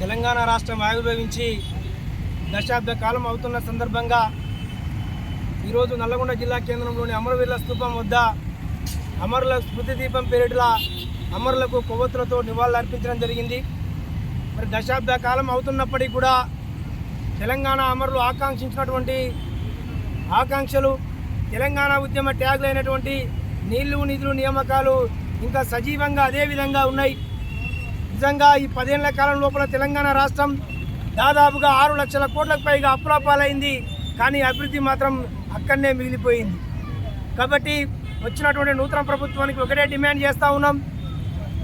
తెలంగాణ రాష్ట్రం ఆవిర్భవించి దశాబ్ద కాలం అవుతున్న సందర్భంగా ఈరోజు నల్లగొండ జిల్లా కేంద్రంలోని అమరవీరుల స్థూపం వద్ద అమరుల స్మృతి దీపం పేరిట్ల అమరులకు కొవ్వొత్తులతో నివాళులర్పించడం జరిగింది. మరి దశాబ్ద కాలం అవుతున్నప్పటికీ కూడా తెలంగాణ అమరులు ఆకాంక్షించినటువంటి ఆకాంక్షలు తెలంగాణ ఉద్యమ ట్యాగులైనటువంటి అయినటువంటి నీళ్ళు నిధులు నియామకాలు ఇంకా సజీవంగా అదే విధంగా ఉన్నాయి. నిజంగా ఈ పదేళ్ళ కాలం లోపల తెలంగాణ రాష్ట్రం దాదాపుగా ఆరు లక్షల కోట్లకు పైగా అప్పుల కానీ అభివృద్ధి మాత్రం అక్కడనే మిగిలిపోయింది. కాబట్టి వచ్చినటువంటి నూతన ప్రభుత్వానికి ఒకటే డిమాండ్ చేస్తూ ఉన్నాం.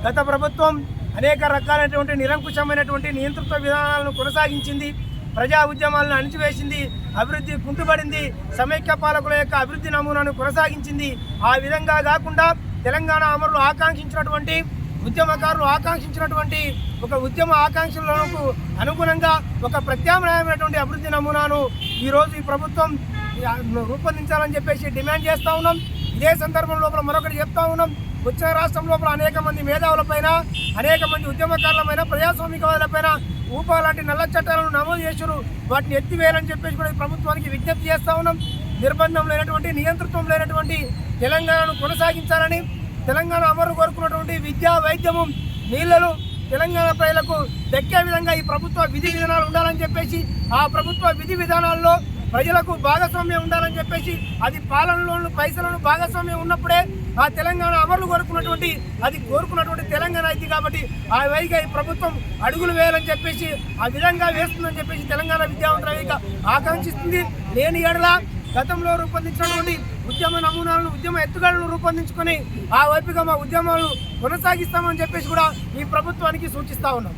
గత ప్రభుత్వం అనేక రకాలైనటువంటి నిరంకుశమైనటువంటి నియంతృత్వ విధానాలను కొనసాగించింది. ప్రజా ఉద్యమాలను అణిచివేసింది. అభివృద్ధి కుంటుపడింది సమైక్య పాలకుల యొక్క అభివృద్ధి నమూనాను కొనసాగించింది. ఆ విధంగా కాకుండా తెలంగాణ అమరులు ఆకాంక్షించినటువంటి ఉద్యమకారులు ఆకాంక్షించినటువంటి ఒక ఉద్యమ ఆకాంక్షలకు అనుగుణంగా ఒక ప్రత్యామ్నాయమైనటువంటి అభివృద్ధి నమూనాను ఈరోజు ఈ ప్రభుత్వం రూపొందించాలని చెప్పేసి డిమాండ్ చేస్తూ ఉన్నాం. ఇదే సందర్భం లోపల మరొకటి చెప్తా ఉన్నాం. వచ్చిన రాష్ట్రం లోపల అనేక మంది మేధావులపైన అనేక మంది ఉద్యమకారులపైన ప్రజాస్వామికవాదులపైన ఊపా లాంటి నల్ల చట్టాలను నమోదు చేశారు వాటిని ఎత్తివేయాలని చెప్పేసి కూడా ప్రభుత్వానికి విజ్ఞప్తి చేస్తా ఉన్నాం. నిర్బంధం లేనటువంటి నియంతృత్వం లేనటువంటి తెలంగాణను కొనసాగించాలని తెలంగాణ అమరు కోరుకున్నటువంటి విద్యా వైద్యము నీళ్ళను తెలంగాణ ప్రజలకు దక్కే విధంగా ఈ ప్రభుత్వ విధి విధానాలు ఉండాలని చెప్పేసి ఆ ప్రభుత్వ విధి విధానాల్లో ప్రజలకు భాగస్వామ్యం ఉండాలని చెప్పేసి అది పాలనలోను పైసలను భాగస్వామ్యం ఉన్నప్పుడే ఆ తెలంగాణ అమరులు కోరుకున్నటువంటి అది కోరుకున్నటువంటి తెలంగాణ అయితే కాబట్టి ఆ వైగా ఈ ప్రభుత్వం అడుగులు వేయాలని చెప్పేసి ఆ విధంగా వేస్తుందని చెప్పేసి తెలంగాణ విద్యావంతుల ఆకాంక్షిస్తుంది. లేని ఎడల గతంలో రూపొందించినటువంటి ఉద్యమ నమూనాలను ఉద్యమ ఎత్తుగడలను రూపొందించుకొని ఆ వైపుగా మా ఉద్యమాలు కొనసాగిస్తామని చెప్పేసి కూడా ఈ ప్రభుత్వానికి సూచిస్తా ఉన్నాం.